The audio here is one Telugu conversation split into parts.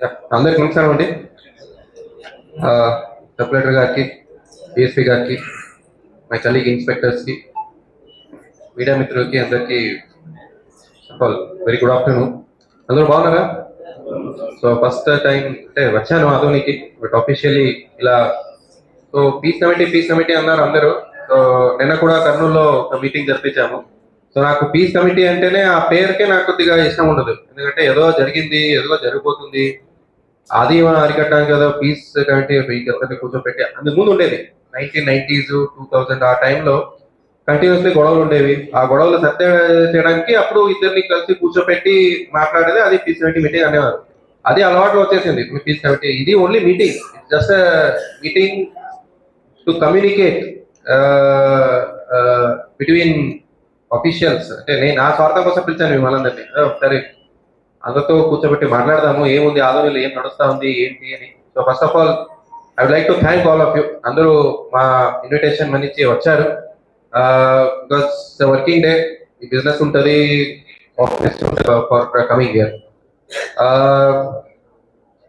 యా, అందరికి నమస్కారం అండి. సపరేటర్ గారికి డిఎస్పీ గారికి మై కలీగ్ ఇన్స్పెక్టర్స్కి మీడియా మిత్రులకి అందరికీ వెరీ గుడ్ ఆఫ్టర్నూన్. అందరూ బాగున్నారా? సో ఫస్ట్ టైం అంటే వచ్చాను ఆధునికి బట్ అఫీషియలీ ఇలా so peace committee peace committee అన్నారు అందరూ. సో నిన్న కూడా కర్నూలులో ఒక మీటింగ్ జరిపించాము. సో నాకు పీస్ కమిటీ అంటేనే ఆ పేరుకే నాకు కొద్దిగా ఇష్టం ఉండదు. ఎందుకంటే ఏదో జరిగింది ఏదో జరిగిపోతుంది. అది మనం అరికట్టడానికి ఏదో పీస్ కమిటీ పీస్ కూర్చోపెట్టి. అందుకు ముందు ఉండేది. నైన్టీన్ నైన్టీస్ టూ థౌజండ్ ఆ టైంలో కంటిన్యూస్లీ గొడవలు ఉండేవి. ఆ గొడవలు సత్య చేయడానికి అప్పుడు ఇద్దరిని కలిసి కూర్చోపెట్టి మాట్లాడేది అది పీస్ కమిటీ మీటింగ్ అనేవారు. అది అలవాటు వచ్చేసింది. పీస్ కమిటీ ఇది only meeting just meeting to communicate between officials అంటే నేను నా స్వార్థం కోసం పిలిచాను మిమ్మల్ని ఒకసారి అందరితో కూర్చోబెట్టి మాట్లాడదాము. ఏముంది? ఆలోచనలు ఏం నడుస్తా ఉంది? ఏంటి అని. So first of all I would like to thank all of you అందరూ మా ఇన్విటేషన్ మనిచ్చి వచ్చారు. బికాస్ వర్కింగ్ డే ఈ బిజినెస్ ఉంటుంది. Office for coming year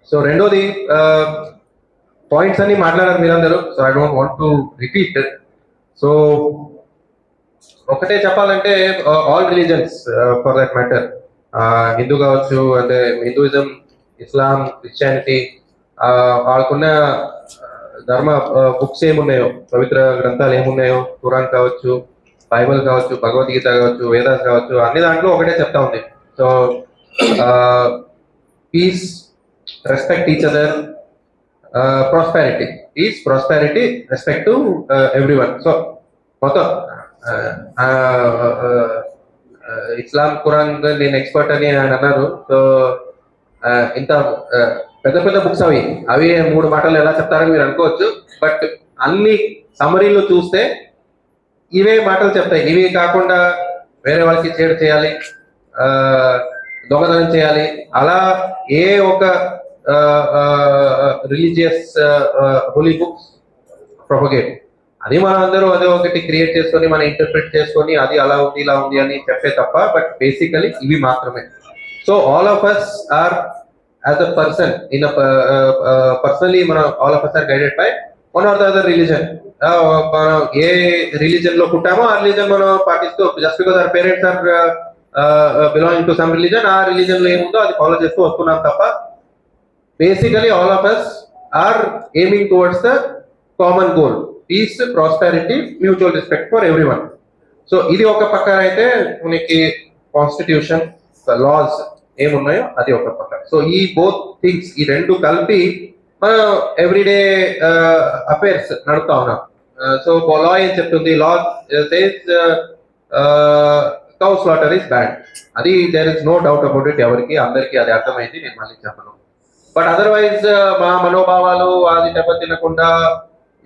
so రెండోది పాయింట్స్ అన్ని మాట్లాడారు మీరందరూ. So I don't want to repeat so ఒకటే చెప్పాలంటే all religions for that matter Hindu కావచ్చు అంటే హిందూయిజం ఇస్లాం క్రిస్టియానిటీ వాళ్ళకున్న ధర్మ బుక్స్ ఏమున్నాయో పవిత్ర గ్రంథాలు ఏమున్నాయో ఖురాన్ కావచ్చు బైబిల్ కావచ్చు భగవద్గీత కావచ్చు వేదాస్ కావచ్చు అన్ని దాంట్లో ఒకటే చెప్తా ఉంది. So peace respect each other prosperity peace prosperity respect to every one so మొత్తం ఇస్లాం ఖురాన్ నేను ఎక్స్పర్ట్ అని ఆయన అన్నారు. సో ఇంత పెద్ద పెద్ద బుక్స్ అవి. అవి మూడు మాటలు ఎలా చెప్తారని మీరు అనుకోవచ్చు. బట్ అన్ని సమరీలు చూస్తే ఇవే మాటలు చెప్తాయి. ఇవి కాకుండా వేరే వాళ్ళకి చేడు చేయాలి. దొంగతనం చేయాలి. అలా ఏ ఒక రిలీజియస్ హోలీ బుక్స్ ప్రొపగేట్ అది మనం అందరూ అదే ఒకటి క్రియేట్ చేసుకొని మనం ఇంటర్ప్రిట్ చేసుకొని అది అలా ఉంది ఇలా ఉంది అని చెప్పే తప్ప బట్ బేసికలీ ఇవి మాత్రమే. So all of us are as a person in personally మనం all of us are guided by one or the other religion మనం ఏ రిలీజన్లో పుట్టామో ఆ రిలీజన్ మనం పాటిస్తూ just because our parents are belonging to some religion ఆ రిలీజన్లో ఏముందో అది ఫాలో చేస్తూ వస్తున్నాం తప్ప basically all of us are aiming towards the common goal peace prosperity mutual respect for every one so ఇది ఒక పక్కన అయితే మనకి కాన్స్టిట్యూషన్ లాస్ ఏమున్నాయో అది ఒక పక్క సో ఈ బోత్ థింగ్స్ ఈ రెండు కలిపి మనం ఎవ్రీడే అఫేర్స్ నడుపుతా ఉన్నాం. సో లా ఏం చెప్తుంది? Law says cow slaughter is bad అది there is no doubt about it ఎవరికి అందరికీ అది అర్థమైంది నేను మళ్ళీ చెప్పను. బట్ అదర్వైజ్ మా మనోభావాలు అది దెబ్బతినకుండా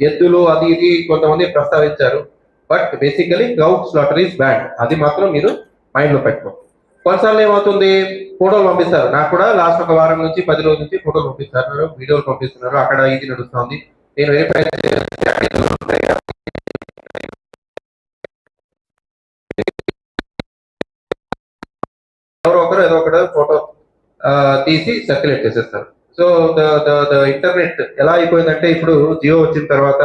ఎద్దులు అది ఇది కొంతమంది ప్రస్తావించారు. But basically goat slaughter is bad అది మాత్రం మీరు మైండ్లో పెట్టుకో. కొన్నిసార్లు ఏమవుతుంది? ఫోటోలు పంపిస్తారు. నాకు కూడా లాస్ట్ ఒక వారం నుంచి పది రోజుల నుంచి ఫోటోలు పంపిస్తున్నారు. వీడియోలు పంపిస్తున్నారు. అక్కడ ఇది నడుస్తుంది. నేను వెరిఫై ఎవరో ఒకరు ఏదో ఒకటి ఫోటో తీసి సర్క్యులేట్ చేసేస్తారు. So the the the internet ఎలా అయిపోయిందంటే ఇప్పుడు జియో వచ్చిన తర్వాత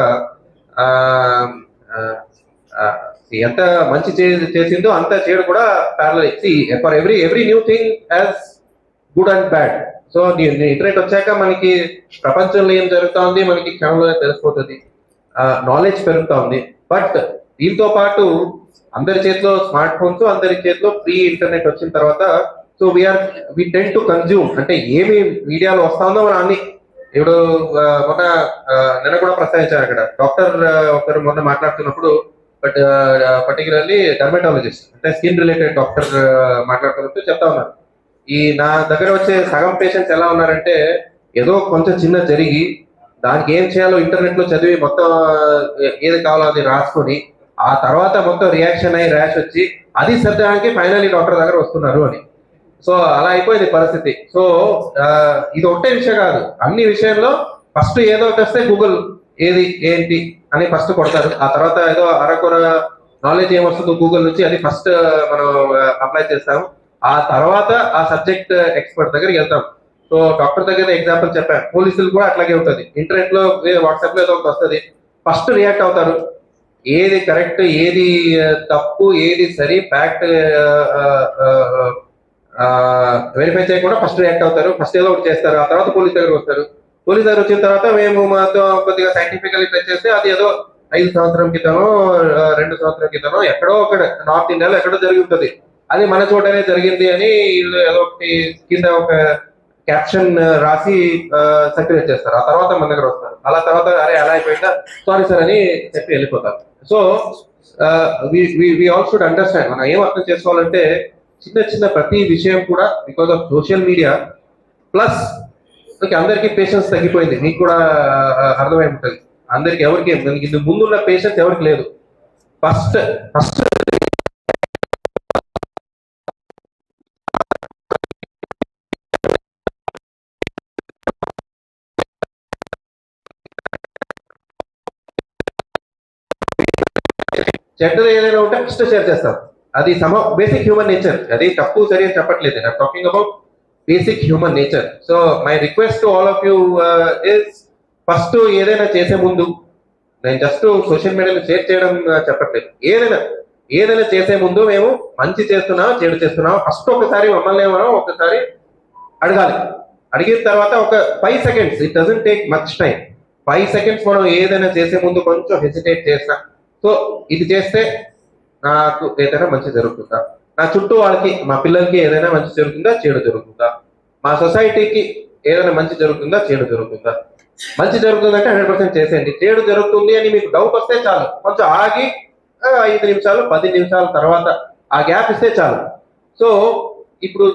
ఎంత మంచి చేసిందో అంత చేయడం కూడా parallel for every every new thing as good and bad so internet వచ్చాక మనకి ప్రపంచంలో ఏం జరుగుతోంది మనకి క్షణంలో తెలిసిపోతుంది. నాలెడ్జ్ పెరుగుతా ఉంది బట్ దీంతో పాటు అందరి చేతిలో స్మార్ట్ ఫోన్స్ అందరి చేతిలో ఫ్రీ ఇంటర్నెట్ వచ్చిన తర్వాత so we're we tend to consume అంటే ఏమి మీడియాలో వస్తా ఉందో మనం అన్ని ఇప్పుడు మొన్న నిన్న కూడా ప్రస్తావించారు అక్కడ. డాక్టర్ ఒకరు మొన్న మాట్లాడుతున్నప్పుడు బట్ పర్టికులర్లీ డర్మటాలజిస్ట్ అంటే స్కిన్ రిలేటెడ్ డాక్టర్ మాట్లాడుతున్నప్పుడు చెప్తా ఉన్నారు. ఈ నా దగ్గర వచ్చే సగం పేషెంట్స్ ఎలా ఉన్నారంటే ఏదో కొంచెం చిన్న జరిగి దానికి ఏం చేయాలో ఇంటర్నెట్లో చదివి మొత్తం ఏది కావాలో అది రాసుకొని ఆ తర్వాత మొత్తం రియాక్షన్ అయ్యి ర్యాష్ వచ్చి అది సర్దడానికి ఫైనల్లీ డాక్టర్ దగ్గర వస్తున్నారు అని. సో అలా అయిపోయింది పరిస్థితి. సో ఇది ఒకటే విషయం కాదు. అన్ని విషయంలో ఫస్ట్ ఏదో ఒకటి వస్తే గూగుల్ ఏది ఏంటి అని ఫస్ట్ కొడతారు. ఆ తర్వాత ఏదో అరకొర నాలెడ్జ్ ఏమొస్తుందో గూగుల్ నుంచి అది ఫస్ట్ మనం అప్లై చేస్తాం ఆ తర్వాత ఆ సబ్జెక్ట్ ఎక్స్పర్ట్ దగ్గరికి వెళ్తాం. సో డాక్టర్ దగ్గర ఎగ్జాంపుల్ చెప్పాను. పోలీసులు కూడా అట్లాగే ఉంటుంది. ఇంటర్నెట్లో వాట్సాప్లో ఏదో ఒకటి వస్తుంది. ఫస్ట్ రియాక్ట్ అవుతారు. ఏది కరెక్ట్ ఏది తప్పు ఏది సరి ఫ్యాక్ట్ వెరిఫై చేయకుండా ఫస్ట్ రియాక్ట్ అవుతారు. ఫస్ట్ ఏదో ఒకటి చేస్తారు. ఆ తర్వాత పోలీస్ దగ్గర వస్తారు. పోలీస్ దగ్గర వచ్చిన తర్వాత మేము మాతో కొద్దిగా సైంటిఫికల్ ట్రై చేస్తే అది ఏదో ఐదు సంవత్సరం క్రితమో రెండు సంవత్సరం క్రితమో ఎక్కడో ఒక నార్త్ ఇండియాలో ఎక్కడో జరిగి ఉంటుంది. అది మన చోటనే జరిగింది అని వీళ్ళు ఏదో ఒకటి కింద ఒక క్యాప్షన్ రాసి సర్క్యులేట్ చేస్తారు. ఆ తర్వాత మన దగ్గర వస్తారు. అలా తర్వాత అరే అలా అయిపోయిందా? సారీ సార్ అని చెప్పి వెళ్ళిపోతారు. So we all should understand మనం ఏం అర్థం చేసుకోవాలంటే చిన్న చిన్న ప్రతి విషయం కూడా because of social media plus అందరికీ పేషెన్స్ తగ్గిపోయింది. మీకు కూడా అర్థమై ఉంటుంది. అందరికి ఎవరికి ఇంత ముందున్న పేషెన్స్ ఎవరికి లేదు. ఫస్ట్ ఫస్ట్ చెడ్డది ఏదైనా ఉంటే ఫస్ట్ షేర్ చేస్తారు అది సమ బేసిక్ హ్యూమన్ నేచర్ అది తప్పు సరి అని చెప్పట్లేదు. నా talking about basic human nature so my request to all of you is first ఏదైనా చేసే ముందు నేను జస్ట్ సోషల్ మీడియాలో షేర్ చేయడం uh, చెప్పట్లేదు. ఏదైనా ఏదైనా చేసే ముందు మేము మంచి చేస్తున్నాం చెడు చేస్తున్నాం. ఫస్ట్ ఒకసారి మమ్మల్ని ఏమన్నా ఒకసారి అడగాలి. అడిగిన తర్వాత ఒక five seconds it doesn't take much time five seconds మనం ఏదైనా చేసే ముందు కొంచెం హెసిటేట్ చేస్తాం. సో ఇది చేస్తే నాకు ఏదైనా మంచి జరుగుతుందా? నా చుట్టూ వాళ్ళకి మా పిల్లలకి ఏదైనా మంచి జరుగుతుందా? చెడు జరుగుతుందా? మా సొసైటీకి ఏదైనా మంచి జరుగుతుందా? చెడు జరుగుతుందా? మంచి జరుగుతుందంటే హండ్రెడ్ పర్సెంట్ చేసేయండి. చెడు జరుగుతుంది అని మీకు డౌట్ వస్తే చాలు. కొంచెం ఆగి ఐదు నిమిషాలు పది నిమిషాల తర్వాత ఆ గ్యాప్ ఇస్తే చాలు. సో ఇప్పుడు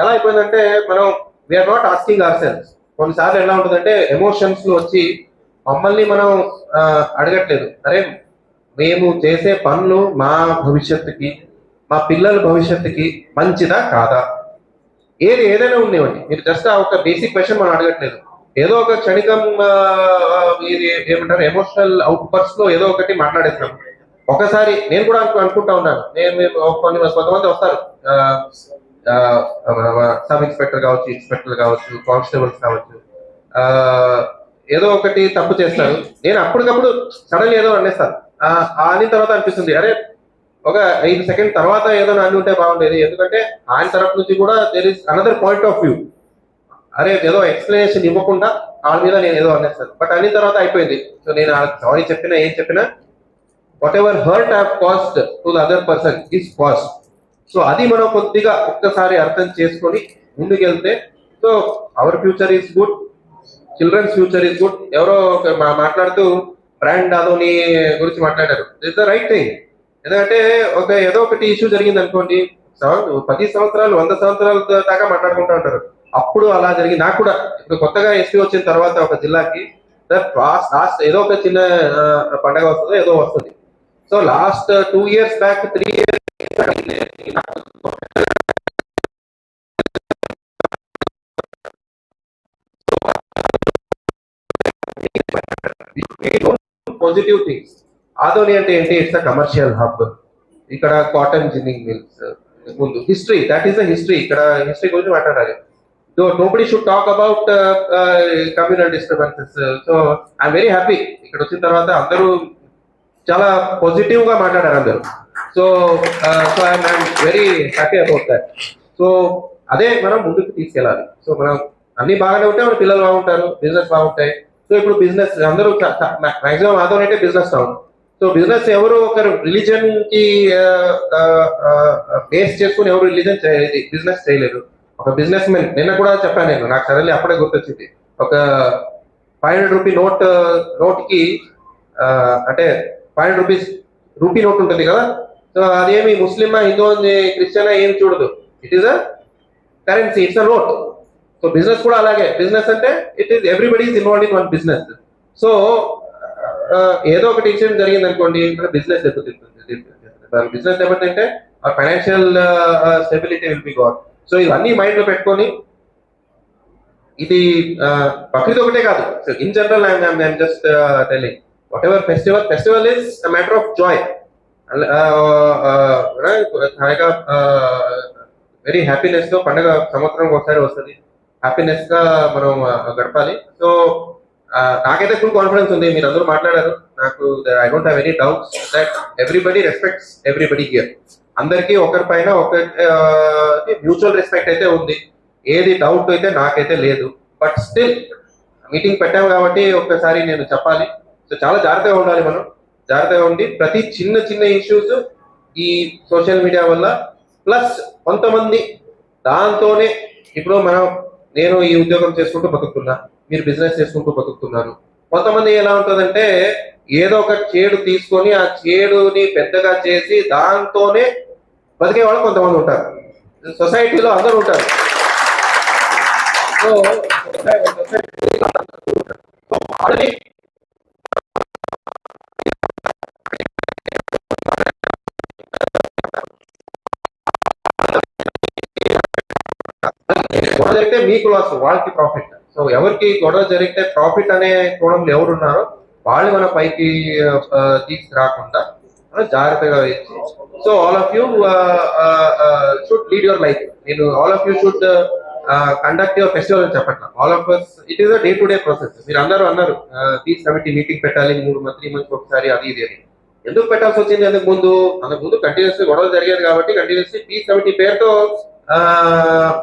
ఎలా అయిపోయిందంటే మనం we're not asking ourselves కొన్నిసార్లు ఎలా ఉంటుందంటే ఎమోషన్స్ వచ్చి మమ్మల్ని మనం అడగట్లేదు. అరే మేము చేసే పనులు మా భవిష్యత్తుకి మా పిల్లల భవిష్యత్తుకి మంచిదా కాదా? ఏది ఏదైనా ఉండేవండి. మీరు జస్ట్ ఆ ఒక బేసిక్ క్వశ్చన్ మనం అడగట్లేదు. ఏదో ఒక క్షణికం ఇది ఏమంటారు ఎమోషనల్ అవుట్బర్స్లో ఏదో ఒకటి మాట్లాడేస్తాం. ఒకసారి నేను కూడా అనుకుంటా ఉన్నాను. నేను కొన్ని కొంతమంది వస్తారు. సబ్ ఇన్స్పెక్టర్ కావచ్చు ఇన్స్పెక్టర్ కావచ్చు కానిస్టేబుల్స్ కావచ్చు. ఏదో ఒకటి తప్పు చేస్తారు. నేను అప్పటికప్పుడు సడన్ ఏదో అనేస్తాను. అని తర్వాత అనిపిస్తుంది. అరే ఒక ఐదు సెకండ్ తర్వాత ఏదో అన్ని ఉంటే బాగుండేది. ఎందుకంటే ఆయన తరపు నుంచి కూడా there is another point of view అరే ఏదో ఎక్స్ప్లెనేషన్ ఇవ్వకుండా వాళ్ళ మీద నేను ఏదో అనేస్తాను బట్ అన్ని తర్వాత అయిపోయింది. సో నేను సారీ చెప్పినా ఏం చెప్పినా whatever hurt have cost to the other person is cost so అది మనం కొద్దిగా ఒక్కసారి అర్థం చేసుకొని ముందుకెళ్తే so our future is good children's future is good ఎవరో మాట్లాడుతూ బ్రాండ్ అదోని గురించి మాట్లాడారు. ఇట్స్ ద రైట్ థింగ్ ఎందుకంటే ఒక ఏదో ఒకటి ఇష్యూ జరిగింది అనుకోండి పది సంవత్సరాలు వంద సంవత్సరాల దాకా మాట్లాడుకుంటూ ఉంటారు. అప్పుడు అలా జరిగి నాకు కూడా ఇప్పుడు కొత్తగా ఎస్పీ వచ్చిన తర్వాత ఒక జిల్లాకి లాస్ట్ ఏదో ఒక చిన్న పండగ వస్తుందో ఏదో వస్తుంది. So last two years back three years positive things Adoni అంటే ఏంటి ఇట్స్ అ కమర్షియల్ హబ్ ఇక్కడ కాటన్ జిన్నింగ్ మిల్స్ ముందు history that is the history ఇక్కడ హిస్టరీ గురించి మాట్లాడాలి so nobody should talk about communal disturbances so I'm very happy ఇక్కడ వచ్చిన తర్వాత అందరూ చాలా పాజిటివ్గా మాట్లాడారు అందరూ. So so I'm very happy about that so అదే మనం ముందుకు తీసుకెళ్ళాలి. సో మనం అన్ని బాగానే ఉంటే మన పిల్లలు బాగుంటారు బిజినెస్ బాగుంటాయి. సో ఇప్పుడు బిజినెస్ అందరూ మాక్సిమం ఆదోని అంటే బిజినెస్ టౌన్ సో బిజినెస్ ఎవరు ఒకరు రిలీజన్కి బేస్ చేసుకుని ఎవరు రిలీజన్ బిజినెస్ చేయలేదు. ఒక బిజినెస్ మెన్ నిన్న కూడా చెప్పాను నేను నాకు సడన్లీ అప్పుడే గుర్తొచ్చింది. ఒక ఫైవ్ హండ్రెడ్ రూపీ నోట్ నోట్కి అంటే five hundred rupees rupee note ఉంటుంది కదా? సో అదేమి ముస్లిమా హిందూ క్రిస్టియనా ఏమి చూడదు. It is a currency it's a note so business కూడా అలాగే. బిజినెస్ అంటే it is everybody is involve in one business so ఏదో ఒకటి ఇన్సిడెంట్ జరిగింది అనుకోండి ఇక్కడ బిజినెస్ దెబ్బతింటుంది బిజినెస్ దెబ్బతింటే ఆ financial stability will be god so ఇవన్నీ మైండ్లో పెట్టుకొని ఇది uh, ఆ, బక్రీద్ ఒకటే కాదు. So in general I'm just telling whatever festival festival is matter of joy very హ్యాపీనెస్తో పండగ సంవత్సరం ఒకసారి వస్తుంది. హ్యాపీనెస్గా మనం గడపాలి. సో నాకైతే ఫుల్ కాన్ఫిడెన్స్ ఉంది. మీరు అందరూ మాట్లాడారు. నాకు I don't have any doubts that everybody respects everybody here అందరికీ ఒకరి పైన ఒక మ్యూచువల్ రెస్పెక్ట్ అయితే ఉంది. ఏది డౌట్ అయితే నాకైతే లేదు. బట్ స్టిల్ మీటింగ్ పెట్టాము కాబట్టి ఒక్కసారి నేను చెప్పాలి. సో చాలా జాగ్రత్తగా ఉండాలి మనం. జాగ్రత్తగా ఉండి ప్రతి చిన్న చిన్న ఇష్యూస్ ఈ సోషల్ మీడియా వల్ల ప్లస్ కొంతమంది దాంతోనే ఇప్పుడు మనం నేను ఈ ఉద్యోగం చేసుకుంటూ బతుకుతున్నా మీరు బిజినెస్ చేసుకుంటూ బతుకుతున్నారు. కొంతమంది ఎలా ఉంటుందంటే ఏదో ఒక చేడు తీసుకొని ఆ చేడుని పెద్దగా చేసి దాంతోనే బతికే వాళ్ళు కొంతమంది ఉంటారు. సొసైటీలో అందరూ ఉంటారు. సో సొసైటీలో అందరూ ఉంటారు. గొడవ జరిగితే మీకు లాస్ వాళ్ళకి ప్రాఫిట్ సో ఎవరికి గొడవ జరిగితే ప్రాఫిట్ అనే కోణంలో ఎవరున్నారో వాళ్ళు మన పైకి తీసుకురాకుండా జాగ్రత్తగా వేసి so all of you should lead your life నేను all of you should conduct your festival అని చెప్పట్లా. All of us it is a day to day process మీరు అందరూ అన్నారు పీస్ కమిటీ మీటింగ్ పెట్టాలి మూడు మంత్ త్రీ మంత్స్ ఒకసారి అది ఇది అని. ఎందుకు పెట్టాల్సి వచ్చింది? అందుకు ముందు అందుకు ముందు కంటిన్యూస్ గొడవలు జరిగేది కాబట్టి కంటిన్యూస్ పీస్ కమిటీ పేరుతో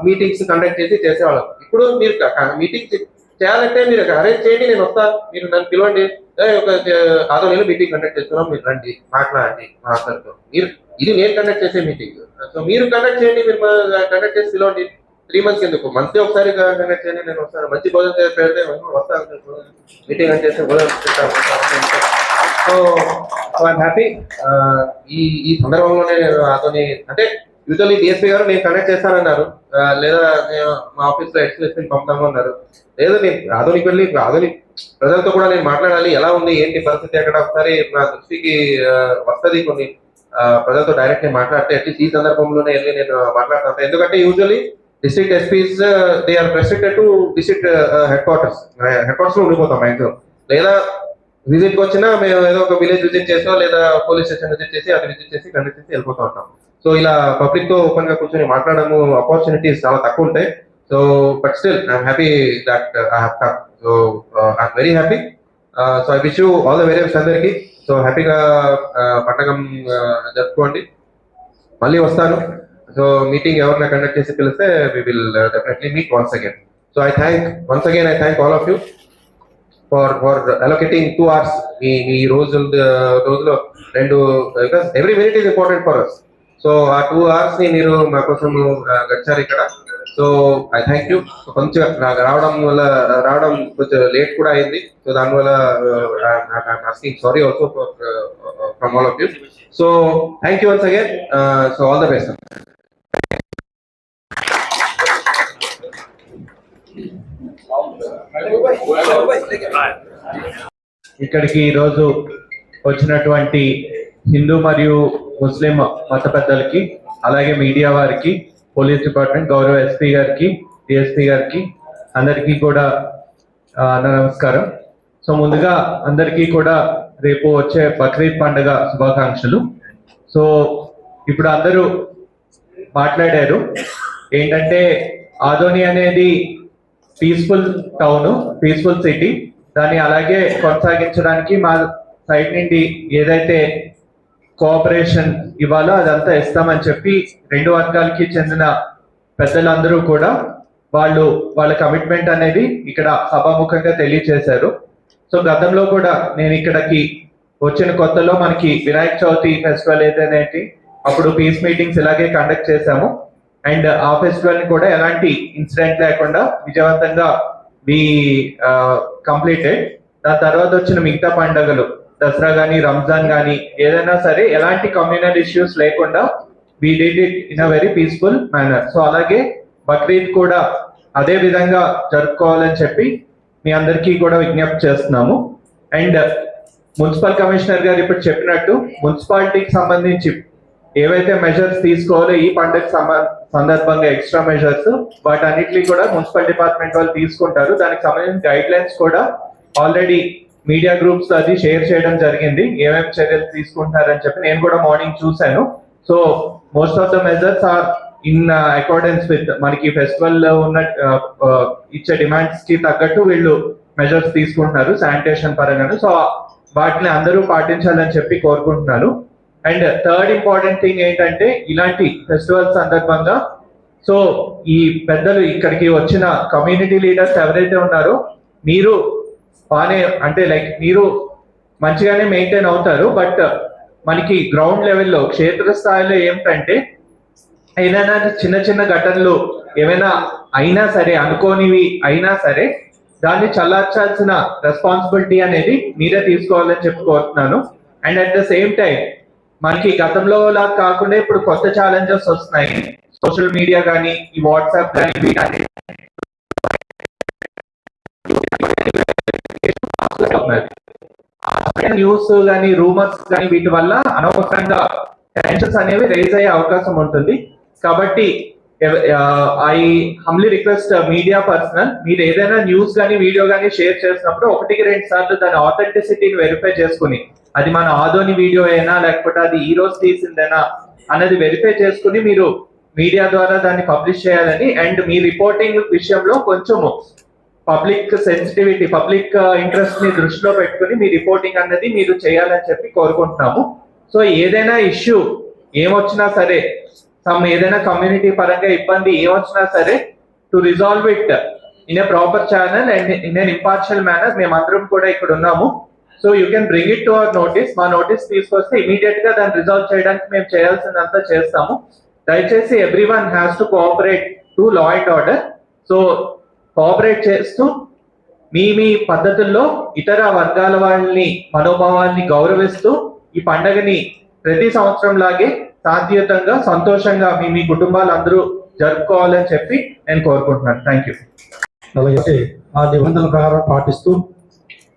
మీటింగ్స్ కండక్ట్ చేసి చేసేవాళ్ళం. ఇప్పుడు మీరు మీటింగ్ చేయాలంటే మీరు అరేంజ్ చేయండి నేను వస్తా మీరు నన్ను పిలవండి. ఒక ఆదో నేను మీటింగ్ కండక్ట్ చేస్తున్నాం మీరు రండి మాట్లాడండి మా అందరితో. మీరు ఇది నేను కండక్ట్ చేసే మీటింగ్ సో మీరు కండక్ట్ చేయండి మీరు కండక్ట్ చేసి పిలవండి. త్రీ మంత్స్ ఎందుకు? మంత్లీ ఒకసారి కండక్ట్ చేయండి నేను వస్తాను. మంచి భోజనం చేసి పెడితే వస్తాను మీటింగ్ అని చేసి భోజనం చేస్తాను సో సో ఐమ్ హ్యాపీ ఈ ఈ సందర్భంలోనే నేను అతని అంటే యూజువల్లీ డిఎస్పీ గారు నేను కనెక్ట్ చేస్తానన్నారు. లేదా నేను మా ఆఫీస్లో పంపుతాము అన్నారు. లేదా నేను ఆధునిక వెళ్ళి ఆధునిక ప్రజలతో కూడా నేను మాట్లాడాలి. ఎలా ఉంది ఏంటి పరిస్థితి అక్కడ? ఒకసారి నా దృష్టికి వస్తుంది కొన్ని ప్రజలతో డైరెక్ట్ నేను మాట్లాడితే అట్లీస్ట్ ఈ సందర్భంలోనే వెళ్ళి నేను మాట్లాడతాను. ఎందుకంటే usually district SPs they are restricted to district headquarters head క్వార్టర్స్లో ఉండిపోతాం మ్యాక్సిమం లేదా విజిట్కి వచ్చినా మేము ఏదో ఒక విలేజ్ విజిట్ చేసో లేదా పోలీస్ స్టేషన్ విజిట్ చేసి అది విజిట్ చేసి కండక్ట్ చేసి వెళ్ళిపోతూ ఉంటాం. సో ఇలా పబ్లిక్తో ఓపెన్గా కూర్చొని మాట్లాడము ఆపర్చునిటీస్ చాలా తక్కువ ఉంటాయి. So but still I'm happy that I have come so I'm very happy so I wish you all the very అందరికీ. సో హ్యాపీగా పండగం జరుపుకోండి. మళ్ళీ వస్తాను. సో మీటింగ్ ఎవరైనా కండక్ట్ చేసి పిలిస్తే we will definitely meet once again so I thank once again I thank all of you for for allocating two hours మీ మీ రోజు రోజులో రెండు because every minute is important for us so ఆ టూ అవర్స్ని మీరు మా కోసం గడిచారు ఇక్కడ. సో ఐ థ్యాంక్ యూ కొంచెం నాకు రావడం వల్ల రావడం కొంచెం లేట్ కూడా అయింది. సో దానివల్ల sorry also from all of you so thank you once again so all the best ఇక్కడికి ఈరోజు వచ్చినటువంటి హిందూ మరియు ముస్లిం మత పెద్దలకి అలాగే మీడియా వారికి పోలీస్ డిపార్ట్మెంట్ గౌరవ ఎస్పీ గారికి డిఎస్పీ గారికి అందరికీ కూడా నా నమస్కారం. సో ముందుగా అందరికీ కూడా రేపు వచ్చే బక్రీద్ పండుగ శుభాకాంక్షలు. సో ఇప్పుడు అందరూ మాట్లాడారు. ఏంటంటే ఆదోని అనేది పీస్ఫుల్ టౌన్ పీస్ఫుల్ సిటీ. దాన్ని అలాగే కొనసాగించడానికి మా సైడ్ నుండి ఏదైతే కోఆపరేషన్ ఇవ్వాలో అదంతా ఇస్తామని చెప్పి రెండు వర్గాలకి చెందిన పెద్దలందరూ కూడా వాళ్ళు వాళ్ళ కమిట్మెంట్ అనేది ఇక్కడ సభాముఖంగా తెలియచేశారు. సో గతంలో కూడా నేను ఇక్కడికి వచ్చిన కొత్తలో మనకి వినాయక చవితి ఫెస్టివల్ ఏదైతే అప్పుడు పీస్ మీటింగ్స్ ఇలాగే కండక్ట్ చేశాము. అండ్ ఆ ఫెస్టివల్ని కూడా ఎలాంటి ఇన్సిడెంట్ లేకుండా విజయవంతంగా వి కంప్లీటెడ్ దాని తర్వాత వచ్చిన మిగతా పండుగలు. దసరా కానీ రంజాన్ గానీ ఏదైనా సరే ఎలాంటి కమ్యూనల్ ఇష్యూస్ లేకుండా we did it in a very peaceful manner so అలాగే బక్రీద్ కూడా అదే విధంగా జరుపుకోవాలని చెప్పి మీ అందరికీ కూడా విజ్ఞప్తి చేస్తున్నాము. అండ్ మున్సిపల్ కమిషనర్ గారు ఇప్పుడు చెప్పినట్టు మున్సిపాలిటీకి సంబంధించి ఏవైతే మెజర్స్ తీసుకోవాలో ఈ పండుగ సందర్భంగా ఎక్స్ట్రా మెజర్స్ వాటన్నిటిని కూడా మున్సిపల్ డిపార్ట్మెంట్ వాళ్ళు తీసుకుంటారు. దానికి సంబంధించిన గైడ్ లైన్స్ కూడా ఆల్రెడీ మీడియా గ్రూప్స్ అది షేర్ చేయడం జరిగింది. ఏమేమి చర్యలు తీసుకుంటున్నారని చెప్పి నేను కూడా మార్నింగ్ చూశాను. So most of the measures are in accordance with మనకి ఫెస్టివల్లో ఉన్న uh, uh, ఇచ్చే డిమాండ్స్కి తగ్గట్టు వీళ్ళు మెజర్స్ తీసుకుంటున్నారు శానిటేషన్ పరంగాను. సో వాటిని అందరూ పాటించాలని చెప్పి కోరుకుంటున్నారు అండ్ థర్డ్ ఇంపార్టెంట్ థింగ్ ఏంటంటే ఇలాంటి ఫెస్టివల్ సందర్భంగా సో ఈ పెద్దలు ఇక్కడికి వచ్చిన కమ్యూనిటీ లీడర్స్ ఎవరైతే ఉన్నారో మీరు బాగానే అంటే లైక్ మీరు మంచిగానే మెయింటైన్ అవుతారు బట్ మనకి గ్రౌండ్ లెవెల్లో క్షేత్ర స్థాయిలో ఏమిటంటే ఏదైనా చిన్న చిన్న ఘటనలు ఏమైనా అయినా సరే అనుకోనివి అయినా సరే దాన్ని చల్లార్చాల్సిన రెస్పాన్సిబిలిటీ అనేది మీరే తీసుకోవాలని చెప్పి కోరుతున్నాను and at the same time మనకి గతంలో లా కాకుండా ఇప్పుడు కొత్త ఛాలెంజెస్ వస్తున్నాయి. సోషల్ మీడియా కానీ ఈ వాట్సాప్ కానీ ఇవి న్యూస్ కానీ రూమర్స్ కానీ వీటి వల్ల అనవసరంగా టెన్షన్స్ అనేవి రేజ్ అయ్యే అవకాశం ఉంటుంది. కాబట్టి I humbly request media personnel మీరు ఏదైనా న్యూస్ కానీ వీడియో కానీ షేర్ చేసినప్పుడు ఒకటికి రెండు సార్లు దాని ఆథెంటిసిటీని వెరిఫై చేసుకుని అది మన ఆదోని వీడియో అయినా లేకపోతే అది ఈ రోజు తీసిందేనా అన్నది వెరిఫై చేసుకుని మీరు మీడియా ద్వారా దాన్ని పబ్లిష్ చేయాలని అండ్ మీ రిపోర్టింగ్ విషయంలో కొంచెము పబ్లిక్ సెన్సిటివిటీ పబ్లిక్ uh, ఇంట్రెస్ట్ని దృష్టిలో పెట్టుకుని మీ రిపోర్టింగ్ అనేది మీరు చేయాలని చెప్పి కోరుకుంటున్నాము. సో ఏదైనా ఇష్యూ ఏమొచ్చినా సరే సమ్ ఏదైనా కమ్యూనిటీ పరంగా ఇబ్బంది ఏమొచ్చినా సరే to resolve it in a proper channel and in an impartial manner మేమందరం కూడా ఇక్కడ ఉన్నాము. So you can bring it to our notice మా నోటీస్ తీసుకొస్తే ఇమీడియట్గా దాన్ని రిజాల్వ్ చేయడానికి మేము చేయాల్సిందంతా చేస్తాము. దయచేసి everyone has to cooperate to law and order so cooperate చేస్తూ మీ మీ పద్ధతుల్లో ఇతర వర్గాల వాళ్ళని మనోభావాల్ని గౌరవిస్తూ ఈ పండగని ప్రతి సంవత్సరం లాగే సాధ్యతంగా సంతోషంగా మీ మీ కుటుంబాలు అందరూ జరుపుకోవాలని చెప్పి నేను కోరుకుంటున్నాను. థ్యాంక్ యూ అలాగే ఆ నిబంధనల ప్రకారం పాటిస్తూ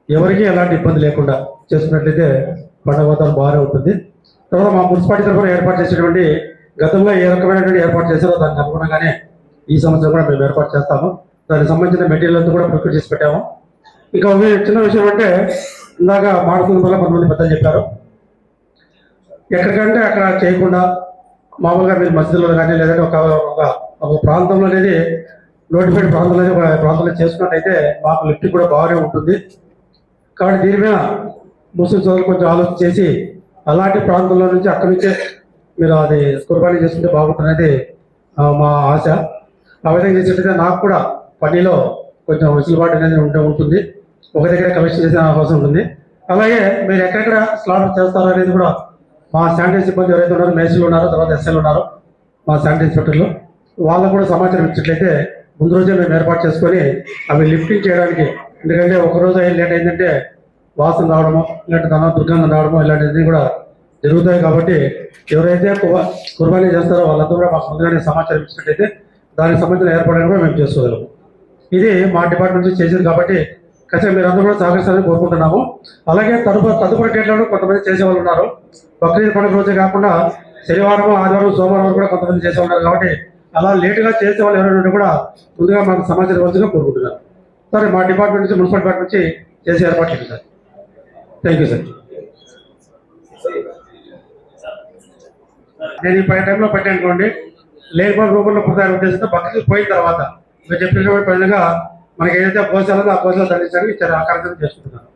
ఎవరికీ ఎలాంటి ఇబ్బంది లేకుండా చేసుకున్నట్లయితే పండుగ వాతావరణం బాగానే ఉంటుంది. తర్వాత మా మున్సిపాలిటీ తరఫున ఏర్పాటు చేసేటువంటి గతంలో ఏ రకమైనటువంటి ఏర్పాటు చేశారో దానికి అనుగుణంగానే ఈ సంవత్సరం కూడా మేము ఏర్పాటు చేస్తాము. దానికి సంబంధించిన మెటీరియల్ అంతా కూడా ప్రిపేర్ చేసి పెట్టాము. ఇంకా చిన్న విషయం అంటే ఇందాక మాడుతున్న వల్ల కొంతమంది పెద్దలు చెప్పారు. ఎక్కడికంటే అక్కడ చేయకుండా మామూలుగా మీరు మసీదులో కానీ లేదంటే ఒక ఒక ప్రాంతంలో అనేది నోటిఫైడ్ ప్రాంతంలో ఒక ప్రాంతంలో చేసుకున్నట్టయితే మాకు లిఫ్ట్ కూడా బాగానే ఉంటుంది. కాబట్టి దీని మీద ముస్లిం సోదరులు కొంచెం ఆలోచన చేసి అలాంటి ప్రాంతంలో నుంచి అక్కడి నుంచే మీరు అది కుర్బానీ చేసుకుంటే బాగుంటుందనేది మా ఆశ. ఆ విధంగా చేసినట్టయితే నాకు కూడా పనిలో కొంచెం వెసులుబాటు అనేది ఉంటే ఉంటుంది. ఒక దగ్గర కమిషన్ చేసే అవకాశం ఉంటుంది. అలాగే మీరు ఎక్కడెక్కడ స్లాట్ చేస్తారో అనేది కూడా మా శానిటైజ్ సిబ్బంది ఎవరైతే ఉన్నారో మేస్త్రీలు ఉన్నారో తర్వాత ఎస్ఎల్ ఉన్నారు మా శానిటైజ్ ఇన్స్పెక్టర్లు వాళ్ళకు కూడా సమాచారం ఇచ్చినట్లయితే ముందు రోజే మేము ఏర్పాటు చేసుకొని అవి లిఫ్టింగ్ చేయడానికి ఎందుకంటే ఒక రోజు అయ్యి లేట్ అయిందంటే వాసన రావడము ఇలాంటి ధన దుర్గంధం రావడము ఇలాంటివన్నీ కూడా జరుగుతాయి కాబట్టి ఎవరైతే కుర్బానీ చేస్తారో వాళ్ళందరూ కూడా మాకు ముందుగానే సమాచారం ఇచ్చినట్లయితే దానికి సంబంధించిన ఏర్పాటు కూడా మేము చేసుకోగలము ఇది మా డిపార్ట్మెంట్ నుంచి చేసింది కాబట్టి ఖచ్చితంగా మీరు అందరూ కూడా సహకరిస్తారని కోరుకుంటున్నాము. అలాగే తదుపరి తదుపరి డేట్లలో కొంతమంది చేసేవాళ్ళు ఉన్నారు. బక్రీద్ పండుగ రోజే కాకుండా శనివారం ఆదివారం సోమవారం కూడా కొంతమంది చేసే ఉన్నారు కాబట్టి అలా లేటుగా చేసే వాళ్ళు ఎవరైనా ఉంటే కూడా ముందుగా మనకు సమాచారం ఇవ్వాల్సిందిగా కోరుకుంటున్నాను. సరే మా డిపార్ట్మెంట్ నుంచి మున్సిపల్ డిపార్ట్మెంట్ నుంచి చేసే ఏర్పాటు చేయండి సార్. థ్యాంక్ యూ సార్ నేను ఈ పై టైంలో పెట్టానుకోండి లేబర్ రూపంలో పుట్టారు ఉద్దేశంతో బక్రీద్ పోయిన తర్వాత మీరు చెప్పినటువంటి విధంగా మనకి ఏదైతే గోశాలలో ఆ గోశాల ధరించడానికి చాలా ఆకారం చేసుకుంటున్నాను